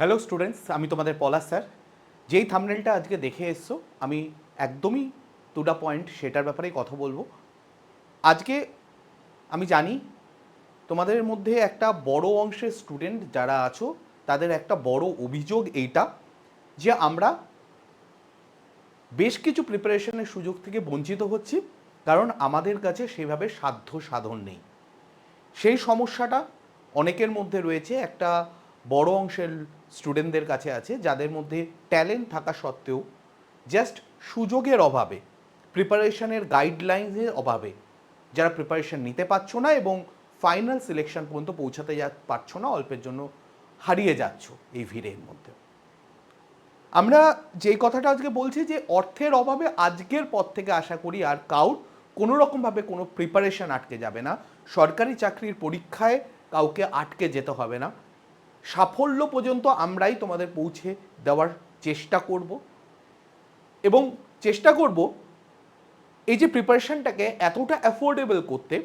Hello students আমি তোমাদের পলাশ sir. যেই থামনেলটা আজকে দেখে এসছো, আমি একদমই টু দ্য পয়েন্ট সেটার ব্যাপারেই কথা বলব। আজকে আমি জানি তোমাদের মধ্যে একটা বড় অংশের স্টুডেন্ট যারা আছো, তাদের একটা বড় অভিযোগ এইটা যে আমরা বেশ কিছু প্রিপারেশনের সুযোগ থেকে বঞ্চিত হচ্ছি, কারণ আমাদের কাছে সেভাবে সাধ্য সাধন নেই। সেই সমস্যাটা অনেকের মধ্যে রয়েছে। একটা বড় অংশের স্টুডেন্টদের কাছে আছে, যাদের মধ্যে ট্যালেন্ট থাকা সত্ত্বেও জাস্ট সুযোগের অভাবে প্রিপারেশনের গাইডলাইন্সের অভাবে যারা প্রিপারেশন নিতে পারছ না এবং ফাইনাল সিলেকশন পর্যন্ত পৌঁছাতে যা পারছ না, অল্পের জন্য হারিয়ে যাচ্ছ এই ভিড়ের মধ্যে। আমরা যেই কথাটা আজকে বলছি যে অর্থের অভাবে আজকের পর থেকে আশা করি আর কাউর কোনো রকমভাবে কোনো প্রিপারেশন আটকে যাবে না। সরকারি চাকরির পরীক্ষায় কাউকে আটকে যেতে হবে না। সাফল্য পর্যন্ত আমরাই তোমাদের পৌঁছে দেওয়ার চেষ্টা করব। এবং চেষ্টা করব এই যে প্রিপারেশনটাকে এতটা অ্যাফোর্ডেবল করতে,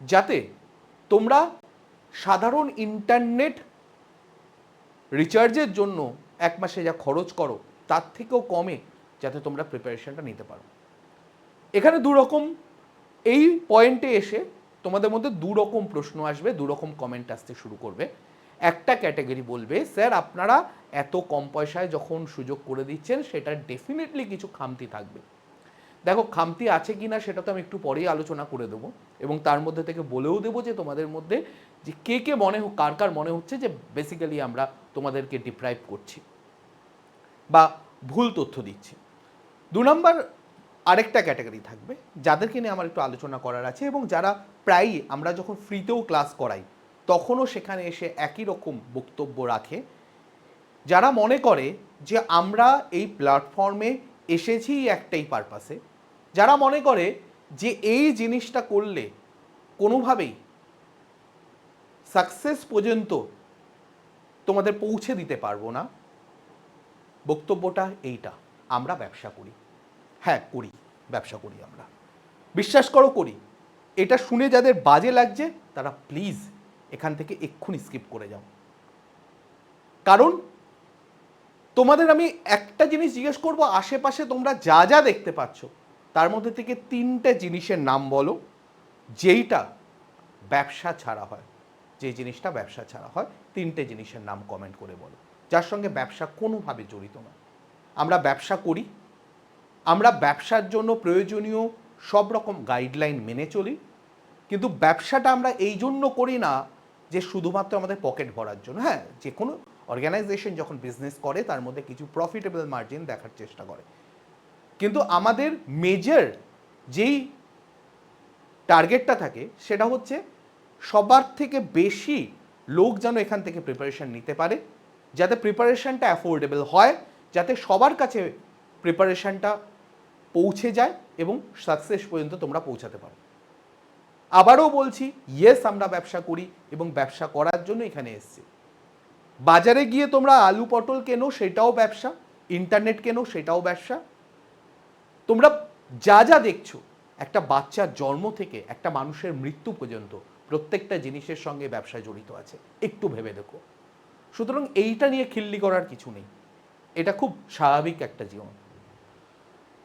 যাতে তোমরা সাধারণ ইন্টারনেট রিচার্জের জন্য এক মাসে যা খরচ করো, তার থেকেও কমে, যাতে তোমরা প্রিপারেশনটা নিতে পারো। এখানে দু রকম এই পয়েন্টে এসে তোমাদের মধ্যে দু রকম প্রশ্ন আসবে দু রকম কমেন্ট আসতে শুরু করবে। একটা ক্যাটাগরি বলবে, স্যার, আপনারা এত কম পয়সায় যখন সুযোগ করে দিচ্ছেন, সেটা ডেফিনেটলি কিছু খামতি থাকবে। দেখো, খামতি আছে কি না সেটা তো আমি একটু পরেই আলোচনা করে দেবো এবং তার মধ্যে থেকে বলেও দেবো যে তোমাদের মধ্যে যে কে কে মনে হোক কার কার মনে হচ্ছে যে বেসিক্যালি আমরা তোমাদেরকে ডিপ্রাইভ করছি বা ভুল তথ্য দিচ্ছি। দু নম্বর আরেকটা ক্যাটাগরি থাকবে, যাদেরকে নিয়ে আমার একটু আলোচনা করার আছে এবং যারা প্রায়ই আমরা যখন ফ্রিতেও ক্লাস করাই তখনও সেখানে এসে একই রকম বক্তব্য রাখে, যারা মনে করে যে আমরা এই প্ল্যাটফর্মে এসেছি একটাই পারপাসে যারা মনে করে যে এই জিনিসটা করলে কোনোভাবেই সাকসেস পর্যন্ত তোমাদের পৌঁছে দিতে পারব না। বক্তব্যটা এইটা, আমরা ব্যবসা করি। হ্যাঁ করি, ব্যবসা করি আমরা। বিশ্বাস করো, করি। এটা শুনে যাদের বাজে লাগছে, তারা প্লিজ এখান থেকে এক্ষুনি স্কিপ করে যাও। কারণ তোমাদের আমি একটা জিনিস জিজ্ঞেস করব, আশেপাশে তোমরা যা যা দেখতে পাচ্ছ, তার মধ্যে থেকে তিনটে জিনিসের নাম বলো, যেইটা ব্যবসা ছাড়া হয়। যে জিনিসটা ব্যবসা ছাড়া হয়, তিনটে জিনিসের নাম কমেন্ট করে বলো। যার সঙ্গে ব্যবসা কোনোভাবে জড়িত না আমরা ব্যবসা করি, আমরা ব্যবসার জন্য প্রয়োজনীয় সব রকম গাইডলাইন মেনে চলি, কিন্তু ব্যবসাটা আমরা এই জন্য করি না যে শুধুমাত্র আমাদের পকেট ভরার জন্য হ্যাঁ যে কোনো অর্গানাইজেশন যখন বিজনেস করে, তার মধ্যে কিছু প্রফিটেবল মার্জিন দেখার চেষ্টা করে। কিন্তু আমাদের মেজর যেই টার্গেটটা থাকে, সেটা হচ্ছে সবার থেকে বেশি লোক যেন এখান থেকে প্রিপারেশন নিতে পারে, যাতে প্রিপারেশনটা অ্যাফোর্ডেবল হয়, যাতে সবার কাছে প্রিপারেশনটা পৌঁছে যায় এবং সাকসেস পর্যন্ত তোমরা পৌঁছাতে পারো। আবারও বলছি ইয়েস আমরা ব্যবসা করি এবং ব্যবসা করার জন্য এখানে এসছি। বাজারে গিয়ে তোমরা আলু পটল কেনো, সেটাও ব্যবসা ইন্টারনেট কেনো, সেটাও ব্যবসা। তোমরা যা যা দেখছ, একটা বাচ্চার জন্ম থেকে একটা মানুষের মৃত্যু পর্যন্ত প্রত্যেকটা জিনিসের সঙ্গে ব্যবসা জড়িত আছে। একটু ভেবে দেখো। সুতরাং এইটা নিয়ে খিল্লি করার কিছু নেই। এটা খুব স্বাভাবিক একটা জীবন।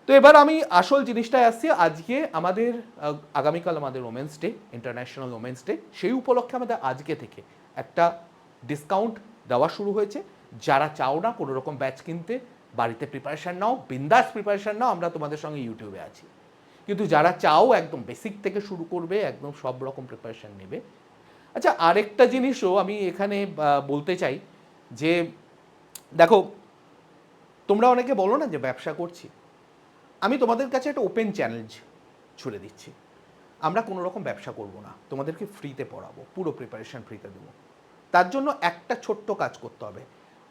তো এবার আমি আসল জিনিসটায় আসছি। আজকে আমাদের আগামীকাল আমাদের women's day international women's day সেই উপলক্ষে আমাদের আজকে থেকে একটা ডিসকাউন্ট দেওয়া শুরু হয়েছে। যারা চাও না কোনো রকম ব্যাচ কিনতে, বাড়িতে প্রিপারেশান নাও, বিন্দাস প্রিপারেশান নাও, আমরা তোমাদের সঙ্গে ইউটিউবে আছি। কিন্তু যারা চাও একদম বেসিক থেকে শুরু করবে, একদম সব রকম প্রিপারেশান নেবে। আচ্ছা আরেকটা জিনিসও আমি এখানে বলতে চাই যে, দেখো, তোমরা অনেকে বলো না যে ব্যবসা করছি। আমি তোমাদের কাছে একটা ওপেন চ্যালেঞ্জ ছুড়ে দিচ্ছি। আমরা কোনো রকম ব্যবসা করব না। তোমাদেরকে ফ্রিতে পড়াবো, পুরো প্রিপারেশন ফ্রিতে দেবো। তার জন্য একটা ছোট্ট কাজ করতে হবে।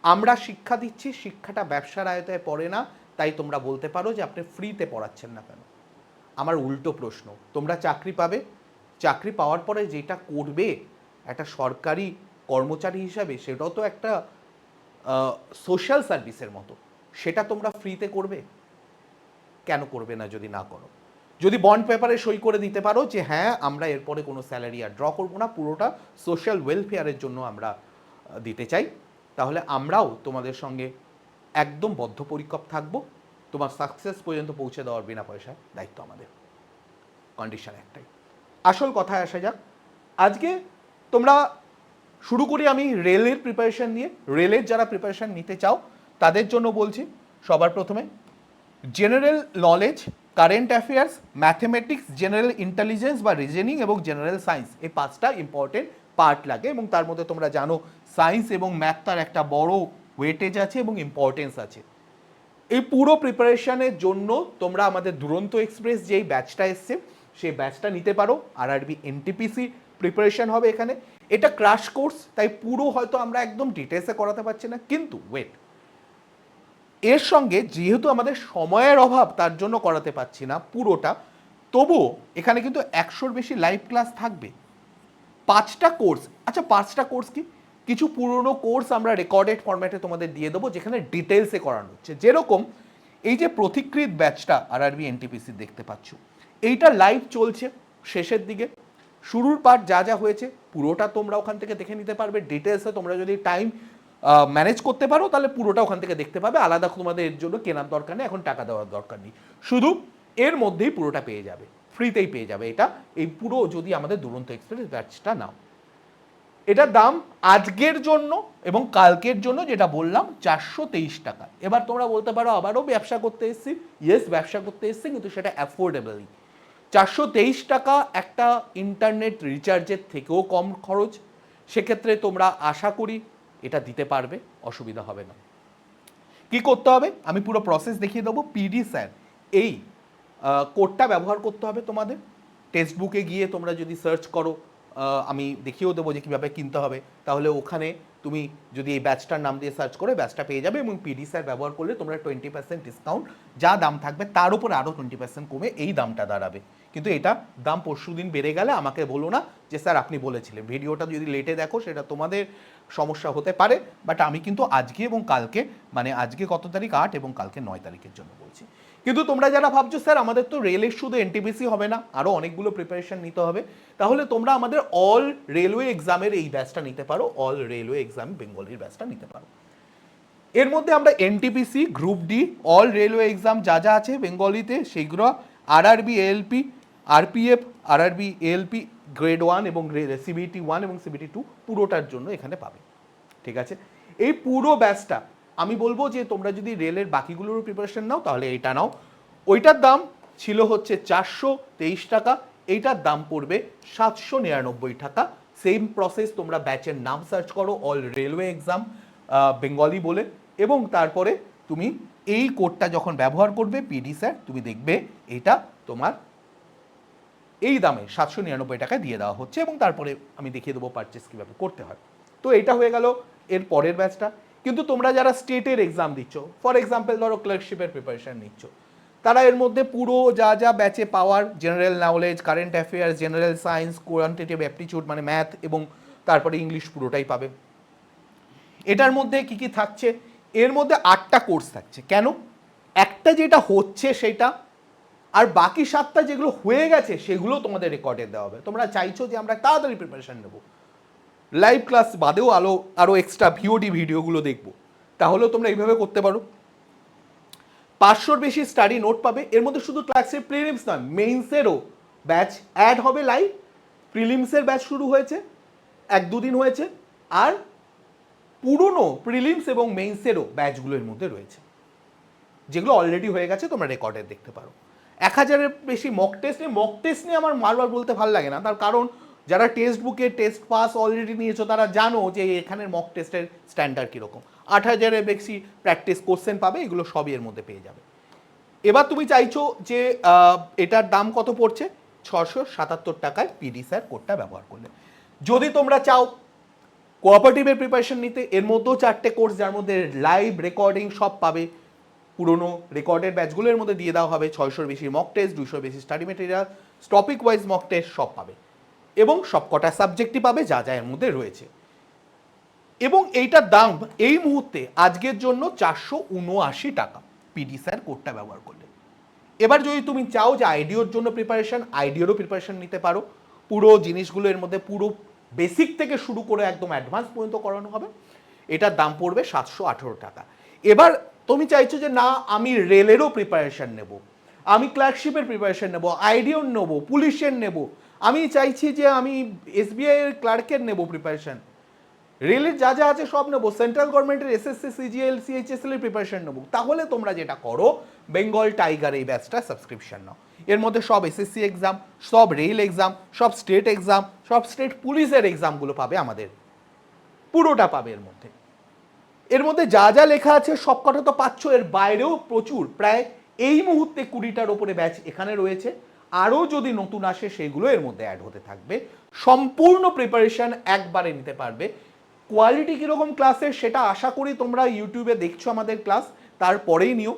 আমরা শিক্ষা দিচ্ছি, শিক্ষাটা ব্যবসার আয়তায় পড়ে না, তাই তোমরা বলতে পারো যে আপনি ফ্রিতে পড়াচ্ছেন না কেন। আমার উল্টো প্রশ্ন, তোমরা চাকরি পাবে? চাকরি পাওয়ার পরে যেটা করবে একটা সরকারি কর্মচারী হিসাবে, সেটাও তো একটা সোশ্যাল সার্ভিসের মতো। সেটা তোমরা ফ্রিতে করবে? কেন করবে না যদি না করো? যদি বন্ড পেপারে সই করে দিতে পারো যে হ্যাঁ আমরা এরপরে কোনো স্যালারি আর ড্র করব না, পুরোটা সোশ্যাল ওয়েলফেয়ারের জন্য আমরা দিতে চাই। তাহলে আমরাও তোমাদের সঙ্গে একদম বদ্ধপরিকর থাকব। তোমার সাকসেস পর্যন্ত পৌঁছে দেওয়ার বিনা পয়সায় দায়িত্ব আমাদের। কন্ডিশন একটাই। আসল কথায় আসা যাক। আজকে তোমরা শুরু করি আমি রেলের প্রিপারেশন নিয়ে। রেলের যারা প্রিপারেশন নিতে চাও, তাদের জন্য বলছি, সবার প্রথমে general knowledge current affairs mathematics general intelligence বা রিজনিং এবং জেনারেল সায়েন্স এই পাঁচটা ইম্পর্টেন্ট পার্ট লাগে এবং তার মধ্যে তোমরা জানো সায়েন্স এবং ম্যাথ তার একটা বড় ওয়েটেজ আছে এবং ইম্পর্টেন্স আছে। এই পুরো প্রিপারেশনের জন্য তোমরা আমাদের দুরন্ত এক্সপ্রেস যেই ব্যাচটা এসছে, সেই ব্যাচটা নিতে পারো। আর আর আরবি এনটিপিসি প্রিপারেশন হবে এখানে। এটা ক্রাশ কোর্স তাই পুরো হয়তো আমরা একদম ডিটেলসে করাতে পারছি না, কিন্তু ওয়েট এর সঙ্গে যেহেতু আমাদের সময়ের অভাব, তার জন্য করাতে পারছি না পুরোটা, তবুও এখানে কিন্তু একশোর বেশি লাইভ ক্লাস থাকবে। পাঁচটা কোর্স আচ্ছা পাঁচটা কোর্স কি? কিছু পুরনো কোর্স আমরা রেকর্ডেড ফরম্যাটে তোমাদের দিয়ে দেবো, যেখানে ডিটেলসে করানো হচ্ছে। যেরকম এই যে প্রতিকৃত ব্যাচটা আর আরবি এনটিপিসি দেখতে পাচ্ছ, এইটা লাইভ চলছে শেষের দিকে। শুরুর পার্ট যা যা হয়েছে পুরোটা তোমরা ওখান থেকে দেখে নিতে পারবে। ডিটেলসে তোমরা যদি টাইম ম্যানেজ করতে পারো, তাহলে পুরোটা ওখান থেকে দেখতে পাবে। আলাদা তোমাদের এর জন্য কেনার দরকার নেই, এখন টাকা দেওয়ার দরকার নেই। শুধু এর মধ্যেই পুরোটা পেয়ে যাবে ফ্রিতেই পেয়ে যাবে এটা। এই পুরো যদি আমাদের দুরন্ত এক্সপ্রেস ব্যাচটা নাও। এটার দাম আজকের জন্য এবং কালকের জন্য যেটা বললাম, চারশো তেইশ টাকা। এবার তোমরা বলতে পারো, আবারও ব্যবসা করতে এসেছি। ইয়েস ব্যবসা করতে এসেছি, কিন্তু সেটা অ্যাফোর্ডেবলই চারশো তেইশ টাকা একটা ইন্টারনেট রিচার্জের থেকেও কম খরচ। সেক্ষেত্রে তোমরা আশা করি এটা দিতে পারবে, অসুবিধা হবে না। কি করতে হবে? আমি পুরো প্রসেস দেখিয়ে দেবো। পিডি স্যার এই কোডটা ব্যবহার করতে হবে তোমাদের। টেক্সট বুকে গিয়ে তোমরা যদি সার্চ করো আমি দেখিয়েও দেবো যে কীভাবে কিনতে হবে। তাহলে ওখানে তুমি যদি এই ব্যাচটার নাম দিয়ে সার্চ করে ব্যাচটা পেয়ে যাবে এবং পিডি স্যার ব্যবহার করলে তোমরা টোয়েন্টি পার্সেন্ট ডিসকাউন্ট যা দাম থাকবে তার উপর আরও টোয়েন্টি পার্সেন্ট কমে এই দামটা দাঁড়াবে। কিন্তু এটা দাম পরশু দিন বেড়ে গেলে আমাকে বলো না যে, স্যার, আপনি বলেছিলেন। ভিডিওটা যদি লেটে দেখো, সেটা তোমাদের সমস্যা হতে পারে বাট আমি কিন্তু আজকে এবং কালকে মানে আজকে কত তারিখ? আট এবং কালকে নয় তারিখের জন্য বলছি। কিন্তু তোমরা যারা ভাবছ, স্যার, আমাদের তো রেলের শুধু এনটিপিসি হবে না আরও অনেকগুলো প্রিপারেশন নিতে হবে, তাহলে তোমরা আমাদের অল রেলওয়ে এক্সামের এই ব্যাচটা নিতে পারো অল রেলওয়ে এক্সাম বেঙ্গলির ব্যাচটা নিতে পারো। এর মধ্যে আমরা NTPC group D all railway exam যা যা আছে বেঙ্গলিতে সেগুলো RRB ALP RPF RRB ALP grade one এবং সিবিটি ওয়ান এবং সিবিটি টু পুরোটার জন্য এখানে পাবে। ঠিক আছে? এই পুরো ব্যাচটা আমি বলব যে তোমরা যদি রেলের বাকিগুলোর প্রিপারেশন নাও, তাহলে এইটা নাও। ওইটার দাম ছিল হচ্ছে চারশো তেইশ টাকা, এইটার দাম পড়বে সাতশো নিরানব্বই টাকা। সেম প্রসেস তোমরা ব্যাচের নাম সার্চ করো অল রেলওয়ে এক্সাম বেঙ্গলি বলে। এবং তারপরে তুমি এই কোডটা যখন ব্যবহার করবে পিডি স্যার তুমি দেখবে এটা তোমার এই দামে সাতশো নিরানব্বই টাকায় দিয়ে দেওয়া হচ্ছে এবং তারপরে আমি দেখিয়ে দেবো পারচেস কীভাবে করতে হয়। তো এটা হয়ে গেল, এর পরের ব্যাচটা কিন্তু তোমরা যারা স্টেটের এক্সাম দিচ্ছ ফর এক্সাম্পল ধরো ক্লার্কশিপের প্রিপারেশন নিচ্ছ, তারা এর মধ্যে পুরো যা যা ব্যাচে পাওয়ার general knowledge current affairs general science quantitative aptitude মানে ম্যাথ এবং তারপরে ইংলিশ পুরোটাই পাবে। এটার মধ্যে কি কি থাকছে? এর মধ্যে আটটা কোর্স থাকছে। কেন? একটা যেটা হচ্ছে সেটা, আর বাকি সাতটা যেগুলো হয়ে গেছে, সেগুলো তোমাদের রেকর্ডে দেওয়া হবে। তোমরা চাইছো যে আমরা তাড়াতাড়ি প্রিপারেশন নেব। লাইভ ক্লাস বাদেও আলো আরও এক্সট্রা ভিওডি ভিডিওগুলো দেখব। তাহলেও তোমরা এইভাবে করতে পারো। পাঁচশোর বেশি স্টাডি নোট পাবে। এর মধ্যে শুধু ক্লাসের প্রিলিমস নয় মেইনসেরও ব্যাচ অ্যাড হবে লাইভ প্রিলিমসের ব্যাচ শুরু হয়েছে, এক দুদিন হয়েছে, আর পুরনো প্রিলিমস এবং মেইনসেরও ব্যাচগুলোর মধ্যে রয়েছে। যেগুলো অলরেডি হয়ে গেছে, তোমরা রেকর্ডে দেখতে পারো। এক হাজারের বেশি মক টেস্ট নিয়ে মক টেস্ট নিয়ে আমার বারবার বলতে ভালো লাগে না। তার কারণ যারা টেক্সট বুকে টেস্ট পাস অলরেডি নিয়েছো, তারা জানো যে এখানের মক টেস্টের স্ট্যান্ডার্ড কীরকম। আট হাজারের বেশি প্র্যাকটিস কোশ্চেন পাবে, এগুলো সবই এর মধ্যে পেয়ে যাবে। এবার তুমি চাইছো যে এটার দাম কত পড়ছে? ছশো সাতাত্তর টাকায় পিডি স্যার কোডটা ব্যবহার করলে। যদি তোমরা চাও কোঅপারেটিভের প্রিপারেশন নিতে, এর মধ্যেও চারটে কোর্স যার মধ্যে লাইভ রেকর্ডিং সব পাবে। পুরনো রেকর্ডের ব্যাচগুলোর মধ্যে দিয়ে দেওয়া হবে, ছয়শোর বেশি মক টেস্ট দুশোর বেশি study material topic wise mock test সব পাবে। এবং সব কটা সাবজেক্টই পাবে যা যা এর মধ্যে রয়েছে। এবং এইটার দাম এই মুহূর্তে আজকের জন্য চারশো উনআশি টাকা পিডি স্যার কোডটা ব্যবহার করলে এবার যদি তুমি চাও যে আইডিওর জন্য প্রিপারেশন আইডিওরও প্রিপারেশন নিতে পারো। পুরো জিনিসগুলো এর মধ্যে পুরো বেসিক থেকে শুরু করে একদম অ্যাডভান্স পর্যন্ত করানো হবে। এটার দাম পড়বে সাতশো আঠেরো টাকা। এবার তুমি চাইছো যে না, আমি রেলেরও প্রিপারেশন নেব। আমি ক্লার্কশিপের প্রিপারেশন নেব আইডিওর নেব, পুলিশের নেব। আমি চাইছি যে আমি এসবিআই এর ক্লার্কের নেব প্রিপারেশন রেলের যা যা আছে সব নেব। সেন্ট্রাল গভর্নমেন্টের এসএসসি সিজিএল সিএইচএসএল এর প্রিপারেশন নেব। তাহলে তোমরা যেটা করো বেঙ্গল টাইগার এই ব্যাচটা সাবস্ক্রিপশন নাও। এর মধ্যে সব এসএসসি এক্সাম সব রেল এক্সাম সব স্টেট এক্সাম সব স্টেট পুলিশের এক্সামগুলো পাবে আমাদের। পুরোটা পাবে এর মধ্যে। এর মধ্যে যা যা লেখা আছে সব কটা তো পাচ্ছ। এর বাইরেও প্রচুর। প্রায় এই মুহূর্তে কুড়িটার ওপরে ব্যাচ এখানে রয়েছে। আরও যদি নতুন আসে, সেগুলো এর মধ্যে অ্যাড হতে থাকবে। সম্পূর্ণ প্রিপারেশন একবারে নিতে পারবে। কোয়ালিটি কীরকম ক্লাসের সেটা আশা করি তোমরা ইউটিউবে দেখছ আমাদের ক্লাস তারপরেই নিও।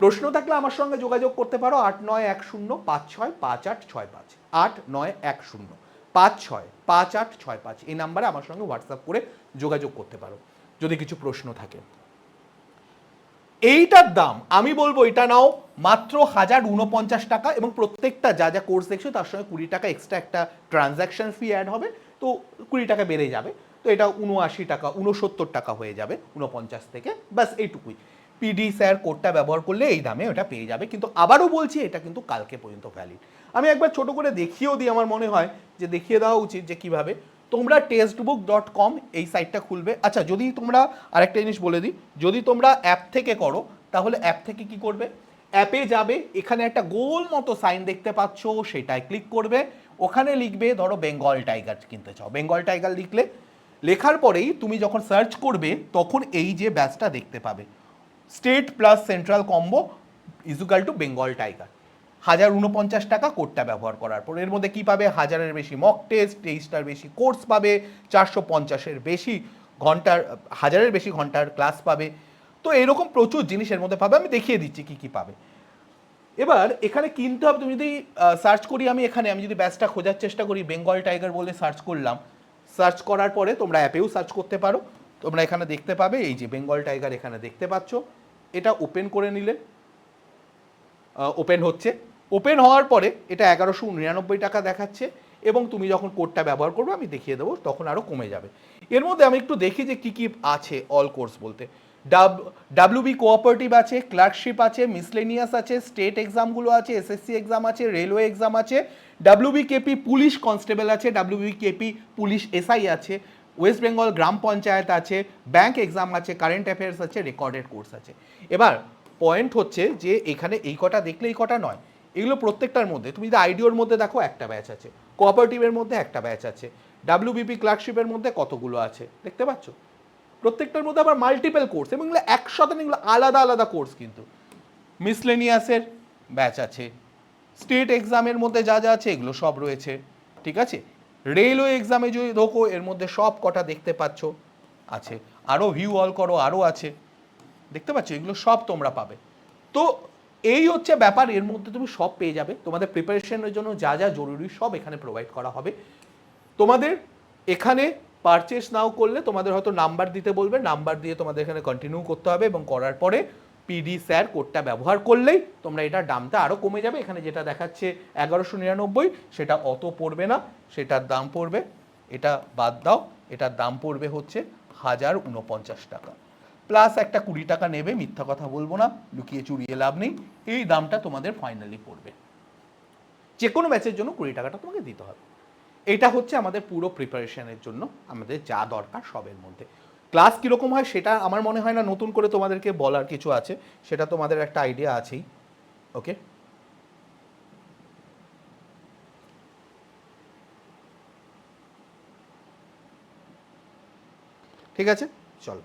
প্রশ্ন থাকলে আমার সঙ্গে যোগাযোগ করতে পারো, আট নয় এক শূন্য পাঁচ ছয় পাঁচ আট ছয় পাঁচ আট নয় এক শূন্য, পাঁচ ছয় পাঁচ আট ছয় পাঁচ। এই নাম্বারে আমার সঙ্গে হোয়াটসঅ্যাপ করে যোগাযোগ করতে পারো। যদি কিছু প্রশ্ন থাকে। এইটার দাম, আমি বলব এটা নাও মাত্র হাজার উনপঞ্চাশ টাকা এবং প্রত্যেকটা যা যা কোর্স দেখছ তার সঙ্গে কুড়ি টাকা এক্সট্রা একটা ট্রানজ্যাকশন ফি অ্যাড হবে। তো কুড়ি টাকা বেড়ে যাবে। তো এটা উনআশি টাকা, উনসত্তর টাকা হয়ে যাবে উনপঞ্চাশ থেকে। ব্যাস, এইটুকুই। পিডি স্যার কোডটা ব্যবহার করলে এই দামে ওটা পেয়ে যাবে। কিন্তু আবারও বলছি, এটা কিন্তু কালকে পর্যন্ত ভ্যালিড আমি একবার ছোট করে দেখিয়েও দিই, আমার মনে হয়, যে দেখিয়ে দেওয়া উচিত যে কীভাবে। তোমরা টেক্সটবুক ডট কম এই সাইটটা খুলবে। আচ্ছা যদি তোমরা আরেকটা জিনিস বলে দিই, যদি তোমরা অ্যাপ থেকে করো, তাহলে অ্যাপ থেকে কি করবে? অ্যাপে যাবে, এখানে একটা গোল মতো সাইন দেখতে পাচ্ছ সেটাই ক্লিক করবে। ওখানে লিখবে, ধরো বেঙ্গল টাইগার কিনতে চাও। বেঙ্গল টাইগার লিখলে, লেখার পরেই তুমি যখন সার্চ করবে, তখন এই যে ব্যাচটা দেখতে পাবে। State plus central combo equal to Bengal tiger হাজার উনপঞ্চাশ টাকা কোডটা ব্যবহার করার পর, এর মধ্যে কি পাবে? হাজারের বেশি মক টেস্ট তেইশটার বেশি কোর্স পাবে, চারশো পঞ্চাশের বেশি ঘণ্টার, হাজারের বেশি ঘণ্টার ক্লাস পাবে। তো এরকম প্রচুর জিনিস এর মধ্যে পাবে, আমি দেখিয়ে দিচ্ছি কি কি পাবে। এবার এখানে কিনতে হবে, তুমি যদি সার্চ করি আমি এখানে, আমি যদি ব্যাচটা খোঁজার চেষ্টা করি বেঙ্গল টাইগার বলে সার্চ করলাম। সার্চ করার পরে তোমরা অ্যাপেও সার্চ করতে পারো। তোমরা এখানে দেখতে পাবে, এই যে বেঙ্গল টাইগার এখানে দেখতে পাচ্ছ। এটা ওপেন করে নিলে ওপেন হচ্ছে। ওপেন হওয়ার পরে এটা এগারোশো নিরানব্বই টাকা দেখাচ্ছে এবং তুমি যখন কোডটা ব্যবহার করবে, আমি দেখিয়ে দেবো, তখন আরও কমে যাবে। এর মধ্যে আমি একটু দেখি যে কী কী আছে অল কোর্স বলতে। ডাব ডাব্লিউবি কোঅপারেটিভ আছে ক্লার্কশিপ আছে মিসলেনিয়াস আছে স্টেট এক্সামগুলো আছে এসএসসি এক্সাম আছে রেলওয়ে এক্সাম আছে ডাব্লিউবি কেপি পুলিশ কনস্টেবল আছে ডাব্লিউবি কেপি পুলিশ এসআই আছে ওয়েস্ট বেঙ্গল গ্রাম পঞ্চায়েত আছে ব্যাংক এক্সাম আছে কারেন্ট অ্যাফেয়ার্স আছে রেকর্ডেড কোর্স আছে। এবার পয়েন্ট হচ্ছে যে এখানে এই কটা দেখলে এই কটা নয়। এগুলো প্রত্যেকটার মধ্যে, তুমি যদি আইডিওর মধ্যে দেখো একটা ব্যাচ আছে কোঅপারেটিভের মধ্যে একটা ব্যাচ আছে ডাব্লিউবিপি ক্লার্কশিপের মধ্যে কতগুলো আছে, দেখতে পাচ্ছ? প্রত্যেকটার মধ্যে আবার মাল্টিপল কোর্স এবং এগুলো একসাথে এগুলো আলাদা আলাদা কোর্স কিন্তু। মিসলেনিয়াসের ব্যাচ আছে স্টেট এক্সামের মধ্যে যা যা আছে, এগুলো সব রয়েছে, ঠিক আছে? রেলওয়ে এক্সামে যদি ঢোকো, এর মধ্যে সব কটা দেখতে পাচ্ছ, আছে। আরও ভিউ অল করো আরও আছে। দেখতে পাচ্ছ? এগুলো সব তোমরা পাবে। তো এই হচ্ছে ব্যাপার, এর মধ্যে তুমি সব পেয়ে যাবে। তোমাদের প্রিপারেশনের জন্য যা যা জরুরি সব এখানে প্রোভাইড করা হবে। তোমাদের এখানে পারচেস নাও করলে তোমাদের হয়তো নাম্বার দিতে বলবে নাম্বার দিয়ে তোমাদের এখানে কন্টিনিউ করতে হবে এবং করার পরে পিডি স্যার কোডটা ব্যবহার করলেই তোমরা এটার দামটা আরও কমে যাবে। এখানে যেটা দেখাচ্ছে এগারোশো নিরানব্বই, সেটা অত পড়বে না, সেটার দাম পড়বে, এটা বাদ দাও, এটার দাম পড়বে হচ্ছে হাজার উনপঞ্চাশ টাকা। প্লাস একটা কুড়ি টাকা নেবে, মিথ্যা কথা বলব না, লুকিয়ে চুরিয়ে লাভ নেই, এই দামটা তোমাদের ফাইনালি পড়বে। যে কোনো ম্যাচের জন্য কুড়ি টাকাটা তোমাকে দিতে হবে। এটা হচ্ছে আমাদের পুরো প্রিপারেশনের জন্য, আমাদের যা দরকার সবের মধ্যে। ক্লাস কীরকম হয় সেটা আমার মনে হয় না, নতুন করে তোমাদেরকে বলার কিছু আছে, সেটা তোমাদের একটা আইডিয়া আছেই ওকে ঠিক আছে? চলো।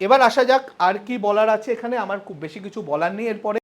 এবার আসা যাক আর কি বলার আছে এখানে। আমার খুব বেশি কিছু বলার নেই এরপরে।